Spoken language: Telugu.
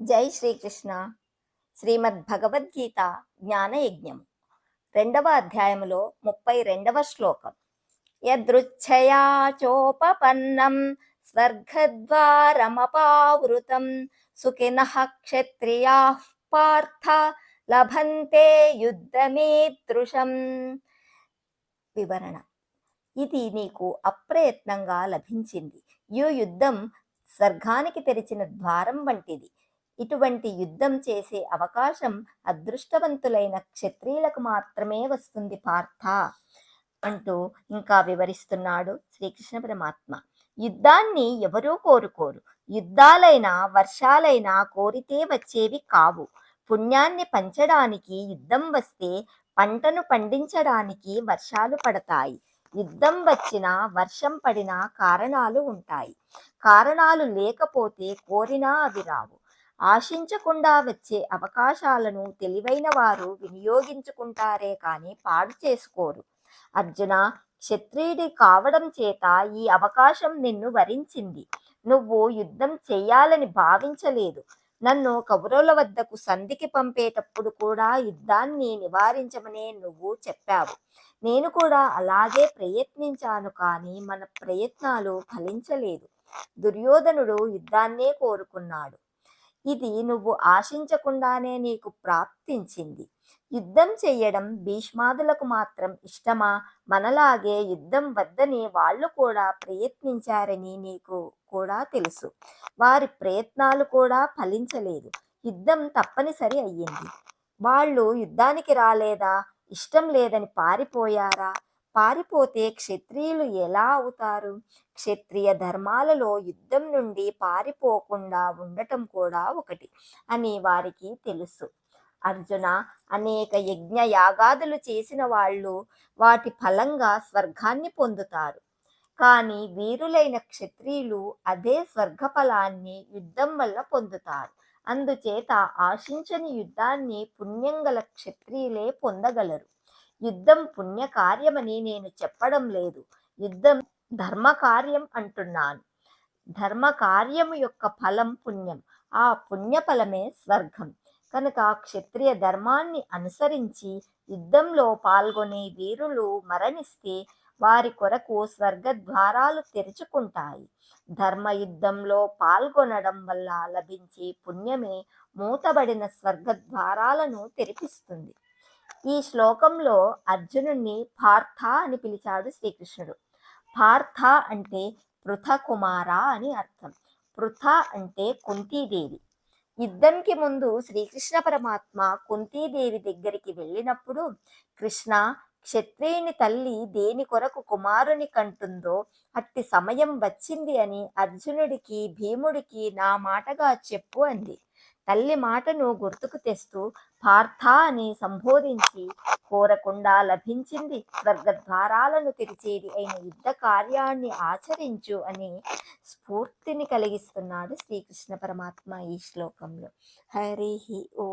జై శ్రీకృష్ణ. శ్రీమద్ భగవద్గీత జ్ఞానయజ్ఞం. రెండవ అధ్యాయములో ముప్పై రెండవ శ్లోకం. యదృచ్ఛయా చోపపన్నం స్వర్గద్వారమపావృతం సుఖిన క్షత్రియా పార్థ లభంతే యుద్ధమీదృశం వివరణ. ఇది నీకు అప్రయత్నంగా లభించింది. ఈ యుద్ధం స్వర్గానికి తెరిచిన ద్వారం వంటిది. ఇటువంటి యుద్ధం చేసే అవకాశం అదృష్టవంతులైన క్షత్రియులకు మాత్రమే వస్తుంది పార్థ అంటూ ఇంకా వివరిస్తున్నాడు శ్రీకృష్ణ పరమాత్మ. యుద్ధాన్ని ఎవరూ కోరుకోరు. యుద్ధాలైనా వర్షాలైనా కోరితే వచ్చేవి కావు. పుణ్యాన్ని పంచడానికి యుద్ధం వస్తే పంటను పండించడానికి వర్షాలు పడతాయి. యుద్ధం వచ్చినా వర్షం పడినా కారణాలు ఉంటాయి. కారణాలు లేకపోతే కోరినా అవి రావు. ఆశించకుండా వచ్చే అవకాశాలను తెలివైన వారు వినియోగించుకుంటారే కానీ పాడు చేసుకోరు. అర్జున క్షత్రియుడి కావడం చేత ఈ అవకాశం నిన్ను వరించింది. నువ్వు యుద్ధం చేయాలని భావించలేదు. నన్ను కౌరవుల వద్దకు సంధికి పంపేటప్పుడు కూడా యుద్ధాన్ని నివారించమనే నువ్వు చెప్పావు. నేను కూడా అలాగే ప్రయత్నించాను కానీ మన ప్రయత్నాలు ఫలించలేదు. దుర్యోధనుడు యుద్ధాన్నే కోరుకున్నాడు. ఇది నువ్వు ఆశించకుండానే నీకు ప్రాప్తించింది. యుద్ధం చేయడం భీష్మాదులకు మాత్రం ఇష్టమా? మనలాగే యుద్ధం వద్దని వాళ్ళు కూడా ప్రయత్నించారని నీకు కూడా తెలుసు. వారి ప్రయత్నాలు కూడా ఫలించలేదు. యుద్ధం తప్పనిసరి అయ్యింది. వాళ్ళు యుద్ధానికి రాలేదా? ఇష్టం లేదని పారిపోయారా? పారిపోతే క్షత్రియులు ఎలా అవుతారు? క్షత్రియ ధర్మాలలో యుద్ధం నుండి పారిపోకుండా ఉండటం కూడా ఒకటి అని వారికి తెలుసు. అర్జున అనేక యజ్ఞ యాగాదులు చేసిన వాళ్ళు వాటి ఫలంగా స్వర్గాన్ని పొందుతారు. కానీ వీరులైన క్షత్రియులు అదే స్వర్గఫలాన్ని యుద్ధం వల్ల పొందుతారు. అందుచేత ఆశించని యుద్ధాన్ని పుణ్యం గల క్షత్రియులే పొందగలరు. యుద్ధం పుణ్యకార్యమని నేను చెప్పడం లేదు. యుద్ధం ధర్మకార్యం అంటున్నాను. ధర్మకార్యం యొక్క ఫలం పుణ్యం. ఆ పుణ్యఫలమే స్వర్గం. కనుక క్షత్రియ ధర్మాన్ని అనుసరించి యుద్ధంలో పాల్గొనే వీరులు మరణిస్తే వారి కొరకు స్వర్గ ద్వారాలు తెరుచుకుంటాయి. ధర్మ యుద్ధంలో పాల్గొనడం వల్ల లభించే పుణ్యమే మూతబడిన స్వర్గ ద్వారాలను తెరిపిస్తుంది. ఈ శ్లోకంలో అర్జునుణ్ణి పార్థ అని పిలిచాడు శ్రీకృష్ణుడు. పార్థ అంటే పృథ కుమార అని అర్థం. పృథ అంటే కుంతీదేవి. యుద్ధంకి ముందు శ్రీకృష్ణ పరమాత్మ కుంతీదేవి దగ్గరికి వెళ్ళినప్పుడు కృష్ణ క్షత్రియుని తల్లి దేని కొరకు కుమారుని కంటుందో అట్టి సమయం వచ్చింది అని అర్జునుడికి భీముడికి నా మాటగా చెప్పు అంది. తల్లి మాటను గుర్తుకు తెస్తూ పార్థ అని సంబోధించి కోరకుండా లభించింది స్వర్గద్వారాలను తెరిచేది అయిన యుద్ధ కార్యాన్ని ఆచరించు అని స్ఫూర్తిని కలిగిస్తున్నాడు శ్రీకృష్ణ పరమాత్మ ఈ శ్లోకంలో. హరి ఓ